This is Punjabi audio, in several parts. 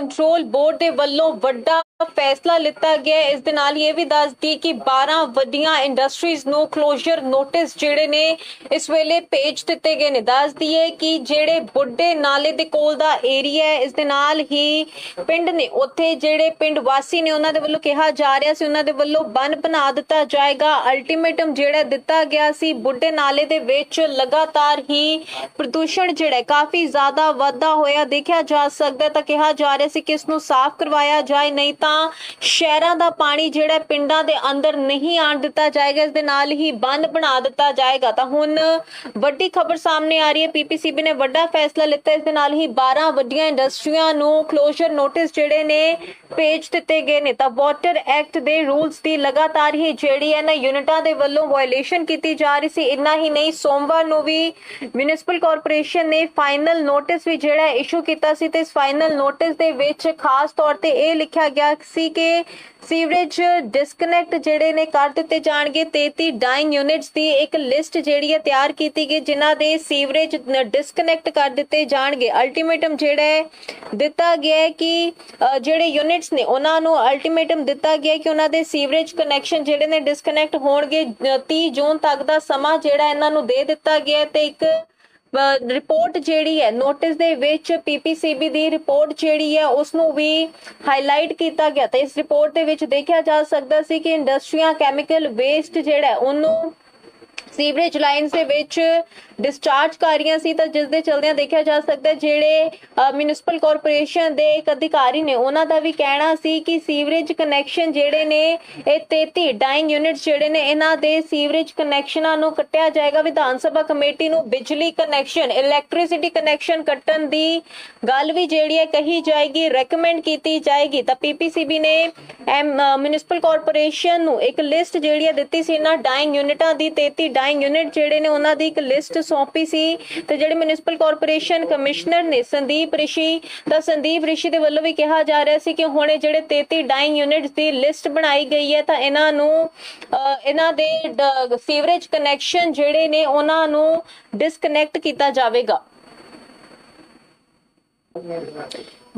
ਕੰਟਰੋਲ ਬੋਰਡ ਦੇ ਵੱਲੋਂ ਵੱਡਾ ਫੈਸਲਾ ਲਿੱਤਾ ਗਿਆ ਹੈ। ਇਸ ਦੇ ਨਾਲ ਇਹ ਵੀ ਦੱਸ ਦਈਏ ਕਿ 12 ਵੱਡੀਆਂ ਇੰਡਸਟਰੀਜ਼ ਨੂੰ ਕਲੋਜ਼ਰ ਨੋਟਿਸ ਜਿਹੜੇ ਨੇ, ਇਸ ਵੇਲੇ ਭੇਜ ਦਿੱਤੇ ਗਏ ਨੇ। ਦੱਸ ਦਈਏ ਕਿ ਜਿਹੜੇ ਬੁੱਢੇ ਨਾਲੇ ਦੇ ਕੋਲ ਦਾ ਏਰੀਆ ਹੈ, ਇਸ ਦੇ ਨਾਲ ਹੀ ਪਿੰਡ ਨੇ, ਉੱਥੇ ਜਿਹੜੇ ਪਿੰਡ ਵਾਸੀ ਨੇ, ਉਹਨਾਂ ਦੇ ਵੱਲੋਂ ਕਿਹਾ ਜਾ ਰਿਹਾ ਸੀ, ਉਹਨਾਂ ਦੇ ਵੱਲੋਂ ਬੰਨ ਬਣਾ ਦਿੱਤਾ ਜਾਏਗਾ। ਅਲਟੀਮੇਟਮ ਜਿਹੜਾ ਦਿੱਤਾ ਗਿਆ ਸੀ, ਬੁੱਢੇ ਨਾਲੇ ਦੇ ਵਿੱਚ ਲਗਾਤਾਰ ਹੀ ਪ੍ਰਦੂਸ਼ਣ ਜਿਹੜਾ ਕਾਫੀ ਜ਼ਿਆਦਾ ਵਾਧਾ ਹੋਇਆ। ਦੇਖਿਆ ਜਾ ਸਕਦਾ ਤਾਂ ਕਿਹਾ ਜਾ ਰਿਹਾ ਸੀ ਕਿ ਇਸ ਨੂੰ ਸਾਫ਼ ਕਰਵਾਇਆ ਜਾਏ, ਨਹੀਂ ਤਾਂ ਸ਼ਹਿਰਾਂ ਦਾ ਪਾਣੀ ਜਿਹੜਾ ਪਿੰਡਾਂ ਦੇ ਅੰਦਰ ਨਹੀਂ ਆਣ ਦਿੱਤਾ ਜਾਏਗਾ, ਇਸ ਦੇ ਨਾਲ ਹੀ ਬੰਨ ਬਣਾ ਦਿੱਤਾ ਜਾਏਗਾ। ਤਾਂ ਹੁਣ ਵੱਡੀ ਖਬਰ ਸਾਹਮਣੇ ਆ ਰਹੀ ਹੈ ਪੀਪੀਸੀਬੀ ਨੇ ਵੱਡਾ ਫੈਸਲਾ ਲਿੱਤਾ, ਇਸ ਦੇ ਨਾਲ ਹੀ 12 ਵੱਡੀਆਂ ਇੰਡਸਟਰੀਆਂ ਨੂੰ ਕਲੋਜ਼ਰ ਨੋਟਿਸ ਜਿਹੜੇ ਨੇ ਭੇਜ ਦਿੱਤੇ ਗਏ ਨੇ। ਤਾਂ ਵਾਟਰ ਐਕਟ ਦੇ ਰੂਲਸ ਦੀ ਲਗਾਤਾਰ ਹੀ ਜਿਹੜੀ ਹੈ ਨਾ ਯੂਨਿਟਾਂ ਦੇ ਵੱਲੋਂ ਵਾਇਲੇਸ਼ਨ ਕੀਤੀ ਜਾ ਰਹੀ ਸੀ, ਇੰਨਾ ਹੀ ਨਹੀਂ, ਸੋਮਵਾਰ ਨੂੰ ਵੀ ਮਿਊਨਿਸਪਲ ਕਾਰਪੋਰੇਸ਼ਨ ਨੇ ਫਾਈਨਲ ਨੋਟਿਸ ਵੀ ਜਿਹੜਾ ਇਸ਼ੂ ਕੀਤਾ ਸੀ, ਤੇ ਇਸ ਫਾਈਨਲ ਨੋਟਿਸ ਦੇ ਵਿੱਚ ਖਾਸ ਤੌਰ ਤੇ ਇਹ ਲਿਖਿਆ ਗਿਆ ਸੀ ਕਿ ਸੀਵਰੇਜ ਡਿਸਕਨੈਕਟ ਜਿਹੜੇ ਨੇ ਕਰ ਦਿੱਤੇ ਜਾਣਗੇ 33 ਡਾਈਂਗ ਯੂਨਿਟਸ ਦੀ ਇੱਕ ਲਿਸਟ ਜਿਹੜੀ ਹੈ ਤਿਆਰ ਕੀਤੀ ਗਈ ਜਿਨ੍ਹਾਂ ਦੇ ਸੀਵਰੇਜ ਡਿਸਕਨੈਕਟ ਕਰ ਦਿੱਤੇ ਜਾਣਗੇ। ਅਲਟੀਮੇਟਮ ਜਿਹੜਾ ਹੈ ਦਿੱਤਾ ਗਿਆ ਹੈ ਕਿ ਜਿਹੜੇ ਯੂਨਿਟਸ ਨੇ ਉਹਨਾਂ ਨੂੰ ਅਲਟੀਮੇਟਮ ਦਿੱਤਾ ਗਿਆ ਕਿ ਉਹਨਾਂ ਦੇ ਸੀਵਰੇਜ ਕਨੈਕਸ਼ਨ ਜਿਹੜੇ ਨੇ ਡਿਸਕਨੈਕਟ ਹੋਣਗੇ ਅ, 30 ਜੂਨ ਤੱਕ ਦਾ ਸਮਾਂ ਜਿਹੜਾ ਇਹਨਾਂ ਨੂੰ ਦੇ ਦਿੱਤਾ ਗਿਆ ਤੇ ਇੱਕ ਰਿਪੋਰਟ ਜਿਹੜੀ ਹੈ ਨੋਟਿਸ ਦੇ ਵਿੱਚ ਪੀਪੀਸੀਬੀ ਦੀ ਰਿਪੋਰਟ ਜਿਹੜੀ ਹੈ ਉਸ ਨੂੰ ਵੀ ਹਾਈਲਾਈਟ ਕੀਤਾ ਗਿਆ। ਤੇ ਇਸ ਰਿਪੋਰਟ ਦੇ ਵਿੱਚ ਦੇਖਿਆ ਜਾ ਸਕਦਾ ਸੀ ਕਿ ਇੰਡਸਟਰੀਆਂ ਕੈਮੀਕਲ ਵੇਸਟ ਜਿਹੜਾ ਹੈ, ਉਹਨੂੰ ਸੀਵਰੇਜ ਲਾਈਨਸ ਦੇ ਵਿੱਚ ਡਿਸਚਾਰਜ ਕਰ ਰਹੀਆਂ ਸੀ ਤਾਂ ਜਿਸ ਦੇ ਚਲਦਿਆਂ ਦੇਖਿਆ ਜਾ ਸਕਦਾ ਜਿਹੜੇ ਮਿਊਨਿਸਪਲ ਕਾਰਪੋਰੇਸ਼ਨ ਦੇ ਇੱਕ ਅਧਿਕਾਰੀ ਨੇ, ਉਹਨਾਂ ਦਾ ਵੀ ਕਹਿਣਾ ਸੀ ਕਿ ਸੀਵਰੇਜ ਕਨੈਕਸ਼ਨ ਜਿਹੜੇ ਨੇ, ਇਹ 33 ਡਾਈਂਗ ਯੂਨਿਟਸ ਜਿਹੜੇ ਨੇ, ਇਹਨਾਂ ਦੇ ਸੀਵਰੇਜ ਕਨੈਕਸ਼ਨਾਂ ਨੂੰ ਕੱਟਿਆ ਜਾਏਗਾ। ਵਿਧਾਨ ਸਭਾ ਕਮੇਟੀ ਨੂੰ ਬਿਜਲੀ ਕਨੈਕਸ਼ਨ ਇਲੈਕਟ੍ਰਿਸਿਟੀ ਕਨੈਕਸ਼ਨ ਕੱਟਣ ਦੀ ਗੱਲ ਵੀ ਜਿਹੜੀ ਹੈ ਕਹੀ ਜਾਏਗੀ ਰეკਮੈਂਡ ਕੀਤੀ ਜਾਏਗੀ। ਤਾਂ ਪੀਪੀਸੀਬੀ ਨੇ ਮਿਊਨਿਸਪਲ ਕਾਰਪੋਰੇਸ਼ਨ ਨੂੰ ਇੱਕ ਲਿਸਟ ਜਿਹੜੀ ਹੈ ਦਿੱਤੀ ਸੀ, ਇਹਨਾਂ ਡਾਈਂਗ ਯੂਨਿਟਾਂ ਦੀ 33 ਡਾਈਂਗ ਯੂਨਿਟ ਜਿਹੜੇ ਨੇ ਉਹਨਾਂ ਦੀ ਇੱਕ ਲਿਸਟ ਸੌਂਪੀ ਸੀ ਤੇ ਜਿਹੜੇ ਮਿਊਨਿਸਪਲ ਕਾਰਪੋਰੇਸ਼ਨ ਕਮਿਸ਼ਨਰ ਨੇ ਸੰਦੀਪ ਰਿਸ਼ੀ ਤਾਂ ਸੰਦੀਪ ਰਿਸ਼ੀ ਦੇ ਵੱਲੋਂ ਵੀ ਕਿਹਾ ਜਾ ਰਿਹਾ ਸੀ ਕਿ ਹੁਣ ਜਿਹੜੇ 33 ਡਾਈਂਗ ਯੂਨਿਟਸ ਦੀ ਲਿਸਟ ਬਣਾਈ ਗਈ ਹੈ ਤਾਂ ਇਹਨਾਂ ਨੂੰ ਇਹਨਾਂ ਦੇ ਸੀਵਰੇਜ ਕਨੈਕਸ਼ਨ ਜਿਹੜੇ ਨੇ ਉਹਨਾਂ ਨੂੰ ਡਿਸਕਨੈਕਟ ਕੀਤਾ ਜਾਵੇਗਾ।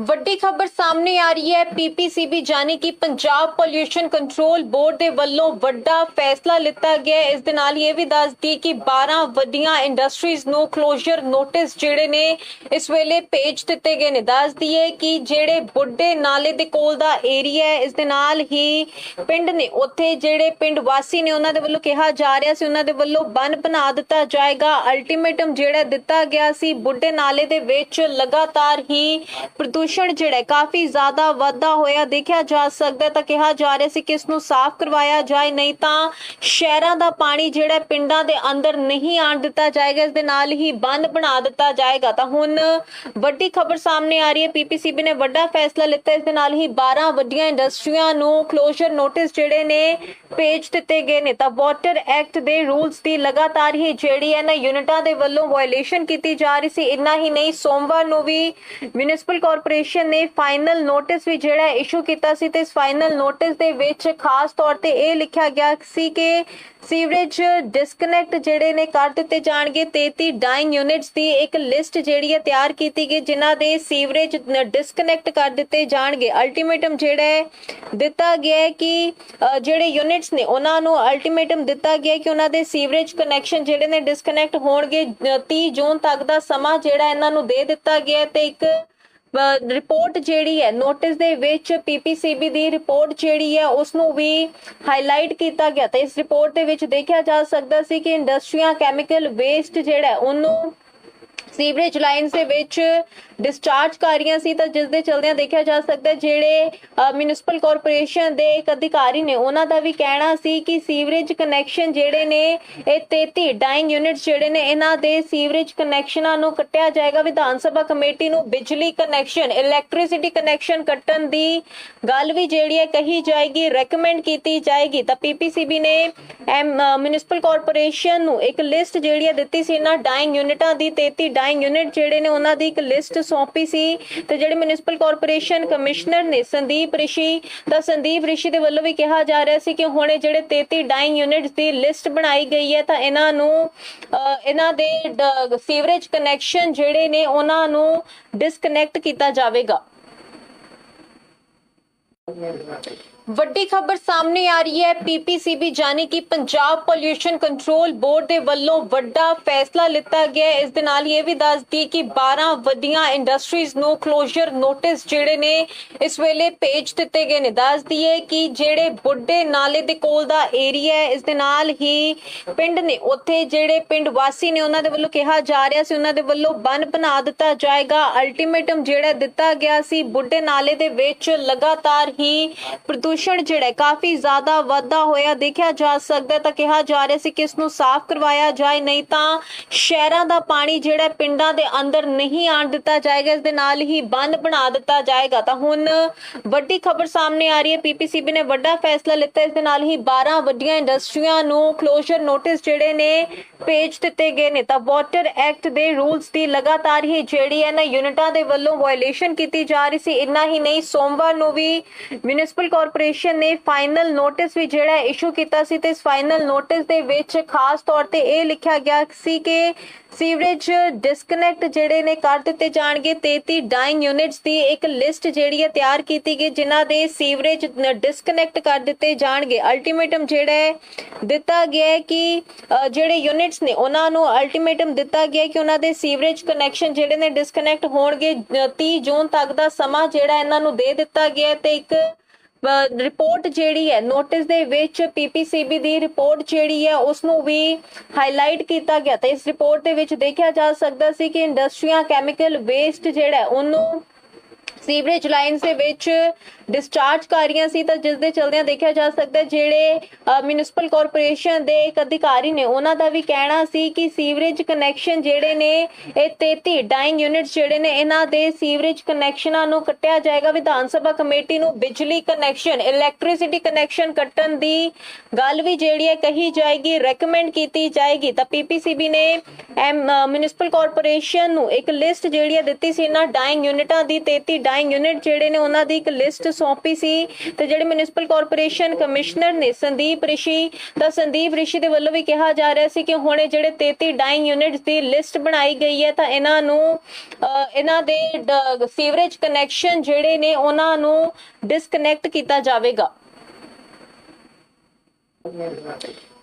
ਵੱਡੀ ਖਬਰ ਸਾਹਮਣੇ ਆ ਰਹੀ ਹੈ। ਪੀਪੀਸੀਬੀ ਜਾਨੀ ਕਿ ਪੰਜਾਬ ਪੋਲਿਊਸ਼ਨ ਕੰਟਰੋਲ ਬੋਰਡ ਦੇ ਵੱਲੋਂ ਵੱਡਾ ਫੈਸਲਾ ਲਿੱਤਾ ਗਿਆ ਇਸ ਦੇ ਨਾਲ ਇਹ ਵੀ ਦੱਸ ਦਈਏ ਕਿ 12 ਵੱਡੀਆਂ ਇੰਡਸਟਰੀਜ਼ ਨੂੰ ਕਲੋਜ਼ਰ ਨੋਟਿਸ ਜਿਹੜੇ ਨੇ, ਇਸ ਵੇਲੇ ਭੇਜ ਦਿੱਤੇ ਗਏ ਨੇ। ਦੱਸ ਦਈਏ ਕਿ ਜਿਹੜੇ ਬੁੱਢੇ ਨਾਲੇ ਦੇ ਕੋਲ ਦਾ ਏਰੀਆ ਹੈ, ਇਸ ਦੇ ਨਾਲ ਹੀ ਪਿੰਡ ਨੇ, ਉੱਥੇ ਜਿਹੜੇ ਪਿੰਡ ਵਾਸੀ ਨੇ, ਉਹਨਾਂ ਦੇ ਵੱਲੋਂ ਕਿਹਾ ਜਾ ਰਿਹਾ ਸੀ, ਉਹਨਾਂ ਦੇ ਵੱਲੋਂ ਬੰਨ ਬਣਾ ਦਿੱਤਾ ਜਾਏਗਾ। ਅਲਟੀਮੇਟਮ ਜਿਹੜਾ ਦਿੱਤਾ ਗਿਆ ਸੀ, ਬੁੱਢੇ ਨਾਲੇ ਦੇ ਵਿੱਚ ਲਗਾਤਾਰ ਹੀ ਪ੍ਰਦੂਸ਼ਣ ਜਿਹੜਾ ਕਾਫੀ ਜ਼ਿਆਦਾ ਵਾਧਾ ਹੋਇਆ ਦੇਖਿਆ ਜਾ ਸਕਦਾ ਤਾਂ ਕਿਹਾ ਜਾ ਰਿਹਾ ਸੀ ਕਿ ਇਸ ਨੂੰ ਸਾਫ਼ ਕਰਵਾਇਆ ਜਾਏ, ਨਹੀਂ ਤਾਂ ਸ਼ਹਿਰਾਂ ਦਾ ਪਾਣੀ ਜਿਹੜਾ ਪਿੰਡਾਂ ਦੇ ਅੰਦਰ ਨਹੀਂ ਆਣ ਦਿੱਤਾ ਜਾਏਗਾ, ਇਸ ਦੇ ਨਾਲ ਹੀ ਬੰਨ ਬਣਾ ਦਿੱਤਾ ਜਾਏਗਾ। ਤਾਂ ਹੁਣ ਵੱਡੀ ਖਬਰ ਸਾਹਮਣੇ ਆ ਰਹੀ ਹੈ ਪੀਪੀਸੀਬੀ ਨੇ ਵੱਡਾ ਫੈਸਲਾ ਲਿੱਤਾ, ਇਸ ਦੇ ਨਾਲ ਹੀ 12 ਵੱਡੀਆਂ ਇੰਡਸਟਰੀਆਂ ਨੂੰ ਕਲੋਜ਼ਰ ਨੋਟਿਸ ਜਿਹੜੇ ਨੇ ਭੇਜ ਦਿੱਤੇ ਗਏ ਨੇ। ਤਾਂ ਵਾਟਰ ਐਕਟ ਦੇ ਰੂਲਸ ਦੀ ਲਗਾਤਾਰ ਹੀ ਜਿਹੜੀ ਹੈ ਨਾ, ਯੂਨਿਟਾਂ ਦੇ ਵੱਲੋਂ ਵਾਇਲੇਸ਼ਨ ਕੀਤੀ ਜਾ ਰਹੀ ਸੀ। ਇੰਨਾ ਹੀ ਨਹੀਂ, ਸੋਮਵਾਰ ਨੂੰ ਵੀ ਮਿਊਨਿਸਪਲ ਕਾਰਪੋਰੇਸ਼ਨ ਨੇ ਫਾਈਨਲ ਨੋਟਿਸ ਵੀ ਜਿਹੜਾ ਇਸ਼ੂ ਕੀਤਾ ਸੀ ਤੇ ਇਸ ਫਾਈਨਲ ਨੋਟਿਸ ਦੇ ਵਿੱਚ ਖਾਸ ਤੌਰ ਤੇ ਇਹ ਲਿਖਿਆ ਗਿਆ ਸੀ ਕਿ ਸੀਵਰੇਜ ਡਿਸਕਨੈਕਟ ਜਿਹੜੇ ਨੇ ਕਰ ਦਿੱਤੇ ਜਾਣਗੇ। 33 ਡਾਈਂਗ ਯੂਨਿਟਸ ਦੀ ਇੱਕ ਲਿਸਟ ਜਿਹੜੀ ਹੈ ਤਿਆਰ ਕੀਤੀ ਗਈ ਜਿਨ੍ਹਾਂ ਦੇ ਸੀਵਰੇਜ ਡਿਸਕਨੈਕਟ ਕਰ ਦਿੱਤੇ ਜਾਣਗੇ। ਅਲਟੀਮੇਟਮ ਜਿਹੜਾ ਹੈ ਦਿੱਤਾ ਗਿਆ ਹੈ ਕਿ ਜਿਹੜੇ ਯੂਨਿਟਸ ਨੇ ਉਹਨਾਂ ਨੂੰ ਅਲਟੀਮੇਟਮ ਦਿੱਤਾ ਗਿਆ ਕਿ ਉਹਨਾਂ ਦੇ ਸੀਵਰੇਜ ਕਨੈਕਸ਼ਨ ਜਿਹੜੇ ਨੇ ਡਿਸਕਨੈਕਟ ਹੋਣਗੇ। ਅ, 30 ਜੂਨ ਤੱਕ ਦਾ ਸਮਾਂ ਜਿਹੜਾ ਇਹਨਾਂ ਨੂੰ ਦੇ ਦਿੱਤਾ ਗਿਆ ਤੇ ਇੱਕ ਰਿਪੋਰਟ ਜਿਹੜੀ ਹੈ ਨੋਟਿਸ ਦੇ ਵਿੱਚ ਪੀਪੀਸੀਬੀ ਦੀ ਰਿਪੋਰਟ ਜਿਹੜੀ ਹੈ ਉਸ ਨੂੰ ਵੀ ਹਾਈਲਾਈਟ ਕੀਤਾ ਗਿਆ। ਤੇ ਇਸ ਰਿਪੋਰਟ ਦੇ ਵਿੱਚ ਦੇਖਿਆ ਜਾ ਸਕਦਾ ਸੀ ਕਿ ਇੰਡਸਟਰੀਆਂ ਕੈਮੀਕਲ ਵੇਸਟ ਜਿਹੜਾ ਉਹਨੂੰ ਸੀਵਰੇਜ ਲਾਈਨਸ ਦੇ ਵਿੱਚ ਡਿਸਚਾਰਜ ਕਰ ਰਹੀਆਂ ਸੀ ਤਾਂ ਜਿਸ ਦੇ ਚਲਦਿਆਂ ਦੇਖਿਆ ਜਾ ਸਕਦਾ ਜਿਹੜੇ ਮਿਊਨਿਸਪਲ ਕਾਰਪੋਰੇਸ਼ਨ ਦੇ ਇੱਕ ਅਧਿਕਾਰੀ ਨੇ, ਉਹਨਾਂ ਦਾ ਵੀ ਕਹਿਣਾ ਸੀ ਕਿ ਸੀਵਰੇਜ ਕਨੈਕਸ਼ਨ ਜਿਹੜੇ ਨੇ, ਇਹ 33 ਡਾਈਂਗ ਯੂਨਿਟਸ ਜਿਹੜੇ ਨੇ, ਇਹਨਾਂ ਦੇ ਸੀਵਰੇਜ ਕਨੈਕਸ਼ਨਾਂ ਨੂੰ ਕੱਟਿਆ ਜਾਏਗਾ। ਵਿਧਾਨ ਸਭਾ ਕਮੇਟੀ ਨੂੰ ਬਿਜਲੀ ਕਨੈਕਸ਼ਨ ਇਲੈਕਟ੍ਰਿਸਿਟੀ ਕਨੈਕਸ਼ਨ ਕੱਟਣ ਦੀ ਗੱਲ ਵੀ ਜਿਹੜੀ ਹੈ ਕਹੀ ਜਾਏਗੀ ਰეკਮੈਂਡ ਕੀਤੀ ਜਾਏਗੀ। ਤਾਂ ਪੀਪੀਸੀਬੀ ਨੇ ਮਿਊਨਿਸਪਲ ਕਾਰਪੋਰੇਸ਼ਨ ਨੂੰ ਇੱਕ ਲਿਸਟ ਜਿਹੜੀ ਹੈ ਦਿੱਤੀ ਸੀ, ਇਹਨਾਂ ਡਾਈਂਗ ਯੂਨਿਟਾਂ ਦੀ 33 ਡਾਈਂਗ ਯੂਨਿਟ ਜਿਹੜੇ ਨੇ ਉਹਨਾਂ ਦੀ ਇੱਕ ਲਿਸਟ ਸੌਂਪੀ ਸੀ ਤੇ ਜਿਹੜੇ ਮਿਊਨਿਸਪਲ ਕਾਰਪੋਰੇਸ਼ਨ ਕਮਿਸ਼ਨਰ ਨੇ, ਸੰਦੀਪ ਰਿਸ਼ੀ, ਤਾਂ ਸੰਦੀਪ ਰਿਸ਼ੀ ਦੇ ਵੱਲੋਂ ਵੀ ਕਿਹਾ ਜਾ ਰਿਹਾ ਸੀ ਕਿ ਹੁਣ ਜਿਹੜੇ 33 ਡਾਈਂਗ ਯੂਨਿਟਸ ਦੀ ਲਿਸਟ ਬਣਾਈ ਗਈ ਹੈ, ਤਾਂ ਇਹਨਾਂ ਨੂੰ ਇਹਨਾਂ ਦੇ ਸੀਵਰੇਜ ਕਨੈਕਸ਼ਨ ਜਿਹੜੇ ਨੇ ਉਹਨਾਂ ਨੂੰ ਡਿਸਕਨੈਕਟ ਕੀਤਾ ਜਾਵੇਗਾ। ਵੱਡੀ ਖਬਰ ਸਾਹਮਣੇ ਆ ਰਹੀ ਹੈ। ਪੀਪੀਸੀਬੀ ਜਾਨੀ ਕਿ ਪੰਜਾਬ ਪੋਲਿਊਸ਼ਨ ਕੰਟਰੋਲ ਬੋਰਡ ਦੇ ਵੱਲੋਂ ਵੱਡਾ ਫੈਸਲਾ ਲਿੱਤਾ ਗਿਆ ਇਸ ਦੇ ਨਾਲ ਇਹ ਵੀ ਦੱਸਦੀ ਕਿ 12 ਵੱਡੀਆਂ ਇੰਡਸਟਰੀਜ਼ ਨੂੰ ਕਲੋਜ਼ਰ ਨੋਟਿਸ ਜਿਹੜੇ ਨੇ, ਇਸ ਵੇਲੇ ਭੇਜ ਦਿੱਤੇ ਗਏ ਨੇ। ਦੱਸਦੀ ਹੈ ਕਿ ਜਿਹੜੇ ਬੁੱਢੇ ਨਾਲੇ ਦੇ ਕੋਲ ਦਾ ਏਰੀਆ ਹੈ, ਇਸ ਦੇ ਨਾਲ ਹੀ ਪਿੰਡ ਨੇ, ਉੱਥੇ ਜਿਹੜੇ ਪਿੰਡ ਵਾਸੀ ਨੇ, ਉਹਨਾਂ ਦੇ ਵੱਲੋਂ ਕਿਹਾ ਜਾ ਰਿਹਾ ਸੀ, ਉਹਨਾਂ ਦੇ ਵੱਲੋਂ ਬੰਨ ਬਣਾ ਦਿੱਤਾ ਜਾਏਗਾ। ਅਲਟੀਮੇਟਮ ਜਿਹੜਾ ਦਿੱਤਾ ਗਿਆ ਸੀ, ਬੁੱਢੇ ਨਾਲੇ ਦੇ ਵਿੱਚ ਲਗਾਤਾਰ ਹੀ ਪ੍ਰਦੂਸ਼ਣ ਜਿਹੜਾ ਕਾਫੀ ਜ਼ਿਆਦਾ ਵਾਧਾ ਹੋਇਆ ਦੇਖਿਆ ਜਾ ਸਕਦਾ ਤਾਂ ਕਿਹਾ ਜਾ ਰਿਹਾ ਸੀ ਕਿ ਇਸ ਨੂੰ ਸਾਫ਼ ਕਰਵਾਇਆ ਜਾਏ, ਨਹੀਂ ਤਾਂ ਸ਼ਹਿਰਾਂ ਦਾ ਪਾਣੀ ਜਿਹੜਾ ਪਿੰਡਾਂ ਦੇ ਅੰਦਰ ਨਹੀਂ ਆਣ ਦਿੱਤਾ ਜਾਏਗਾ, ਇਸ ਦੇ ਨਾਲ ਹੀ ਬੰਨ ਬਣਾ ਦਿੱਤਾ ਜਾਏਗਾ। ਤਾਂ ਹੁਣ ਵੱਡੀ ਖਬਰ ਸਾਹਮਣੇ ਆ ਰਹੀ ਹੈ ਪੀਪੀਸੀਬੀ ਨੇ ਵੱਡਾ ਫੈਸਲਾ ਲਿੱਤਾ, ਇਸ ਦੇ ਨਾਲ ਹੀ 12 ਵੱਡੀਆਂ ਇੰਡਸਟਰੀਆਂ ਨੂੰ ਕਲੋਜ਼ਰ ਨੋਟਿਸ ਜਿਹੜੇ ਨੇ ਭੇਜ ਦਿੱਤੇ ਗਏ ਨੇ। ਤਾਂ ਵਾਟਰ ਐਕਟ ਦੇ ਰੂਲਸ ਦੀ ਲਗਾਤਾਰ ਹੀ ਜਿਹੜੀ ਹੈ ਨਾ, ਯੂਨਿਟਾਂ ਦੇ ਵੱਲੋਂ ਵਾਇਲੇਸ਼ਨ ਕੀਤੀ ਜਾ ਰਹੀ ਸੀ। ਇੰਨਾ ਹੀ ਨਹੀਂ, ਸੋਮਵਾਰ ਨੂੰ ਵੀ ਮਿਊਨਿਸਪਲ ਕਾਰਪੋਰੇਸ਼ਨ ਨੇ ਫਾਈਨਲ ਨੋਟਿਸ ਵੀ ਜਿਹੜਾ ਇਸ਼ੂ ਕੀਤਾ ਸੀ ਤੇ ਇਸ ਫਾਈਨਲ ਨੋਟਿਸ ਦੇ ਵਿੱਚ ਖਾਸ ਤੌਰ ਤੇ ਇਹ ਲਿਖਿਆ ਗਿਆ ਸੀ ਕਿ ਸੀਵਰੇਜ ਡਿਸਕਨੈਕਟ ਜਿਹੜੇ ਨੇ ਕਰ ਦਿੱਤੇ ਜਾਣਗੇ। 33 ਡਾਈਂਗ ਯੂਨਿਟਸ ਦੀ ਇੱਕ ਲਿਸਟ ਜਿਹੜੀ ਹੈ ਤਿਆਰ ਕੀਤੀ ਗਈ ਜਿਨ੍ਹਾਂ ਦੇ ਸੀਵਰੇਜ ਡਿਸਕਨੈਕਟ ਕਰ ਦਿੱਤੇ ਜਾਣਗੇ। ਅਲਟੀਮੇਟਮ ਜਿਹੜਾ ਹੈ ਦਿੱਤਾ ਗਿਆ ਹੈ ਕਿ ਜਿਹੜੇ ਯੂਨਿਟਸ ਨੇ ਉਹਨਾਂ ਨੂੰ ਅਲਟੀਮੇਟਮ ਦਿੱਤਾ ਗਿਆ ਕਿ ਉਹਨਾਂ ਦੇ ਸੀਵਰੇਜ ਕਨੈਕਸ਼ਨ ਜਿਹੜੇ ਨੇ ਡਿਸਕਨੈਕਟ ਹੋਣਗੇ। ਅ, 30 ਜੂਨ ਤੱਕ ਦਾ ਸਮਾਂ ਜਿਹੜਾ ਇਹਨਾਂ ਨੂੰ ਦੇ ਦਿੱਤਾ ਗਿਆ ਹੈ ਤੇ ਇੱਕ ਰਿਪੋਰਟ ਜਿਹੜੀ ਹੈ ਨੋਟਿਸ ਦੇ ਵਿੱਚ ਪੀਪੀਸੀਬੀ ਦੀ ਰਿਪੋਰਟ ਜਿਹੜੀ ਹੈ ਉਸ ਨੂੰ ਵੀ ਹਾਈਲਾਈਟ ਕੀਤਾ ਗਿਆ ਤੇ ਇਸ ਰਿਪੋਰਟ ਦੇ ਵਿੱਚ ਦੇਖਿਆ ਜਾ ਸਕਦਾ ਸੀ ਕਿ ਇੰਡਸਟਰੀਆਂ ਕੈਮੀਕਲ ਵੇਸਟ ਜਿਹੜਾ ਉਹਨੂੰ ਸੀਵਰੇਜ ਲਾਈਨਸ ਦੇ ਵਿੱਚ ਡਿਸਚਾਰਜ ਕਰ ਰਹੀਆਂ ਸੀ ਤਾਂ ਜਿਸ ਦੇ ਚਲਦਿਆਂ ਦੇਖਿਆ ਜਾ ਸਕਦਾ ਜਿਹੜੇ ਮਿਊਨਿਸਪਲ ਕਾਰਪੋਰੇਸ਼ਨ ਦੇ ਇੱਕ ਅਧਿਕਾਰੀ ਨੇ, ਉਹਨਾਂ ਦਾ ਵੀ ਕਹਿਣਾ ਸੀ ਕਿ ਸੀਵਰੇਜ ਕਨੈਕਸ਼ਨ ਜਿਹੜੇ ਨੇ, ਇਹ 33 ਡਾਈਂਗ ਯੂਨਿਟਸ ਜਿਹੜੇ ਨੇ, ਇਹਨਾਂ ਦੇ ਸੀਵਰੇਜ ਕਨੈਕਸ਼ਨਾਂ ਨੂੰ ਕੱਟਿਆ ਜਾਏਗਾ। ਵਿਧਾਨ ਸਭਾ ਕਮੇਟੀ ਨੂੰ ਬਿਜਲੀ ਕਨੈਕਸ਼ਨ ਇਲੈਕਟ੍ਰਿਸਿਟੀ ਕਨੈਕਸ਼ਨ ਕੱਟਣ ਦੀ ਗੱਲ ਵੀ ਜਿਹੜੀ ਹੈ ਕਹੀ ਜਾਏਗੀ ਰეკਮੈਂਡ ਕੀਤੀ ਜਾਏਗੀ। ਤਾਂ ਪੀਪੀਸੀਬੀ ਨੇ ਮਿਊਨਿਸਪਲ ਕਾਰਪੋਰੇਸ਼ਨ ਨੂੰ ਇੱਕ ਲਿਸਟ ਜਿਹੜੀ ਹੈ ਦਿੱਤੀ ਸੀ, ਇਹਨਾਂ ਡਾਈਂਗ ਯੂਨਿਟਾਂ ਦੀ 33 ਡਾਈਂਗ ਯੂਨਿਟ ਜਿਹੜੇ ਨੇ ਉਹਨਾਂ ਦੀ ਇੱਕ ਲਿਸਟ ਸੌਂਪੀ ਸੀ ਤੇ ਜਿਹੜੇ ਮਿਊਨਿਸਪਲ ਕਾਰਪੋਰੇਸ਼ਨ ਕਮਿਸ਼ਨਰ ਨੇ, ਸੰਦੀਪ ਰਿਸ਼ੀ, ਤਾਂ ਸੰਦੀਪ ਰਿਸ਼ੀ ਦੇ ਵੱਲੋਂ ਵੀ ਕਿਹਾ ਜਾ ਰਿਹਾ ਸੀ ਕਿ ਹੁਣੇ ਜਿਹੜੇ 33 ਡਾਈਂਗ ਯੂਨਿਟਸ ਦੀ ਲਿਸਟ ਬਣਾਈ ਗਈ ਹੈ, ਤਾਂ ਇਹਨਾਂ ਨੂੰ ਇਹਨਾਂ ਦੇ ਸੀਵਰੇਜ ਕਨੈਕਸ਼ਨ ਜਿਹੜੇ ਨੇ ਉਹਨਾਂ ਨੂੰ ਡਿਸਕਨੈਕਟ ਕੀਤਾ ਜਾਵੇਗਾ।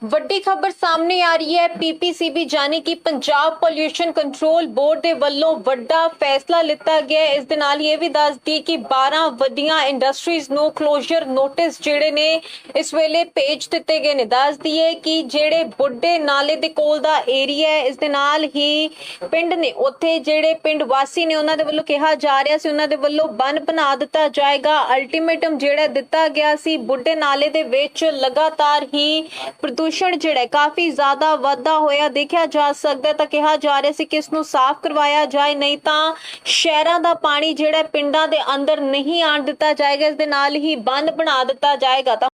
ਵੱਡੀ ਖਬਰ ਸਾਹਮਣੇ ਆ ਰਹੀ ਹੈ। ਪੀਪੀਸੀਬੀ ਜਾਨੀ ਕਿ ਪੰਜਾਬ ਪੋਲਿਊਸ਼ਨ ਕੰਟਰੋਲ ਬੋਰਡ ਦੇ ਵੱਲੋਂ ਵੱਡਾ ਫੈਸਲਾ ਲਿੱਤਾ ਗਿਆ ਇਸ ਦੇ ਨਾਲ ਇਹ ਵੀ ਦੱਸਦੀ ਕਿ 12 ਵੱਡੀਆਂ ਇੰਡਸਟਰੀਜ਼ ਨੂੰ ਕਲੋਜ਼ਰ ਨੋਟਿਸ ਜਿਹੜੇ ਨੇ, ਇਸ ਵੇਲੇ ਭੇਜ ਦਿੱਤੇ ਗਏ ਨੇ। ਦੱਸਦੀ ਹੈ ਕਿ ਜਿਹੜੇ ਬੁੱਢੇ ਨਾਲੇ ਦੇ ਕੋਲ ਦਾ ਏਰੀਆ ਹੈ, ਇਸ ਦੇ ਨਾਲ ਹੀ ਪਿੰਡ ਨੇ, ਉੱਥੇ ਜਿਹੜੇ ਪਿੰਡ ਵਾਸੀ ਨੇ, ਉਹਨਾਂ ਦੇ ਵੱਲੋਂ ਕਿਹਾ ਜਾ ਰਿਹਾ ਸੀ, ਉਹਨਾਂ ਦੇ ਵੱਲੋਂ ਬੰਨ ਬਣਾ ਦਿੱਤਾ ਜਾਏਗਾ। ਅਲਟੀਮੇਟਮ ਜਿਹੜਾ ਦਿੱਤਾ ਗਿਆ ਸੀ, ਬੁੱਢੇ ਨਾਲੇ ਦੇ ਵਿੱਚ ਲਗਾਤਾਰ ਹੀ ਪ੍ਰਦੂਸ਼ਣ ਜਿਹੜਾ ਕਾਫੀ ਜ਼ਿਆਦਾ ਵਾਧਾ ਹੋਇਆ ਦੇਖਿਆ ਜਾ ਸਕਦਾ ਤਾਂ ਕਿਹਾ ਜਾ ਰਿਹਾ ਸੀ ਕਿ ਇਸ ਨੂੰ ਸਾਫ਼ ਕਰਵਾਇਆ ਜਾਏ, ਨਹੀਂ ਤਾਂ ਸ਼ਹਿਰਾਂ ਦਾ ਪਾਣੀ ਜਿਹੜਾ ਪਿੰਡਾਂ ਦੇ ਅੰਦਰ ਨਹੀਂ ਆਣ ਦਿੱਤਾ ਜਾਏਗਾ, ਇਸ ਦੇ ਨਾਲ ਹੀ ਬੰਨ ਬਣਾ ਦਿੱਤਾ ਜਾਏਗਾ। ਤਾਂ